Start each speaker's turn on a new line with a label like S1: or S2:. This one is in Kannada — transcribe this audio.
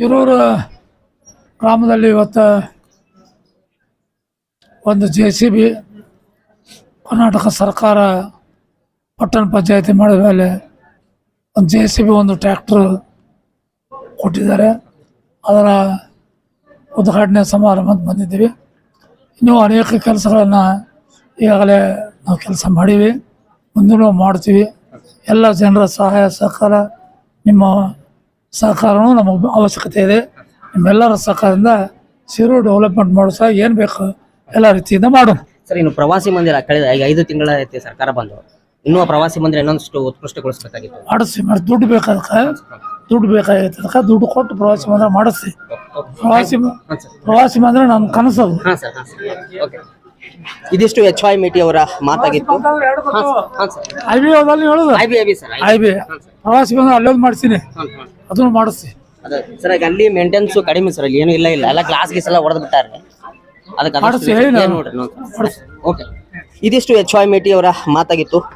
S1: ಶಿರೂರು ಗ್ರಾಮದಲ್ಲಿ ಇವತ್ತು ಒಂದು ಜೆ ಸಿ ಬಿ, ಕರ್ನಾಟಕ ಸರ್ಕಾರ ಪಟ್ಟಣ ಪಂಚಾಯತಿ ಮಾಡಿದ ಮೇಲೆ ಒಂದು ಜೆ ಸಿ ಬಿ ಒಂದು ಟ್ರ್ಯಾಕ್ಟ್ರು ಕೊಟ್ಟಿದ್ದಾರೆ. ಅದರ ಉದ್ಘಾಟನೆ ಸಮಾರಂಭ ಅಂತ ಬಂದಿದ್ದೀವಿ. ಇನ್ನೂ ಅನೇಕ ಕೆಲಸಗಳನ್ನು ಈಗಾಗಲೇ ನಾವು ಕೆಲಸ ಮಾಡೀವಿ. ಮುಂದೂ ಮಾಡ್ತೀವಿ. ಎಲ್ಲ ಜನರ ಸಹಾಯ, ಸಹಕಾರ ನಿಮ್ಮ ಸಹಕಾರನೂ ನಮಗೆ ಅವಶ್ಯಕತೆ ಇದೆ. ನಿಮ್ಮೆಲ್ಲರ ಸಹಕಾರದಿಂದ ಸಿರು ಡೆವಲಪ್ಮೆಂಟ್ ಮಾಡೋ ಸಹ ಏನು ಬೇಕು ಎಲ್ಲ ರೀತಿಯಿಂದ ಮಾಡೋಣ.
S2: ಸರ್ ಇನ್ನು ಪ್ರವಾಸಿ ಮಂದಿರ ಕಳೆದ ಈಗ ಐದು ತಿಂಗಳ ಐತಿ ಸರ್ಕಾರ ಬಂದು. ಇನ್ನೂ ಪ್ರವಾಸಿ ಮಂದಿರ ಇನ್ನೊಂದಷ್ಟು ಉತ್ಕೃಷ್ಟಗೊಳಿಸಬೇಕಾಗಿತ್ತು.
S1: ಮಾಡಿಸಿ ಮಾಡಿ ದುಡ್ಡು ಬೇಕಾದಕ್ಕೆ ದುಡ್ಡು ಬೇಕಾಗಿತ್ತು ಅದಕ್ಕೆ ದುಡ್ಡು ಕೊಟ್ಟು ಪ್ರವಾಸಿ ಮಂದಿರ ಮಾಡಿಸಿ. ಪ್ರವಾಸಿ ಪ್ರವಾಸಿ ಮಂದಿರ ನನ್ನ ಕನಸದು.
S2: ಹಾಂ ಸರ್ ಹಾಂ ಸರ್. ಓಕೆ. ಇದಿಷ್ಟು ಎಚ್ ವೈ ಮೇಟಿ ಅವರ ಮಾತಾಗಿತ್ತು.
S1: ಐ ಬಿ ಅದಲ್ಲಿ ಹೇಳೋದು?
S2: I B I B sir
S1: I B ಪ್ರವಾಸಿ ಬಂದ್ರೆ ಅಲ್ಲೊಂದು ಮಾಡಿಸ್ತೀನಿ ಅದನ್ನು ಮಾಡಿಸ್ತೀವಿ
S2: ಅದೇ ಸರ್ ಈಗ ಅಲ್ಲಿ ಮೇಂಟೆನ್ಸ್ ಕಡಿಮೆ ಸರ್ ಅಲ್ಲಿ ಏನು ಇಲ್ಲ ಇಲ್ಲ. ಎಲ್ಲ ಗ್ಲಾಸ್ ಗೀಸ್ ಎಲ್ಲ ಹೊಡೆದು ಬಿಟ್ಟಾರೆ. ಅದಕ್ಕೆ
S1: ಮಾಡಿಸಿ, ಹೇಳಿ
S2: ನೋಡ್ರಿ ಓಕೆ ಇದಿಷ್ಟು ಎಚ್ ವೈ ಮೇಟಿ ಅವರ ಮಾತಾಗಿತ್ತು.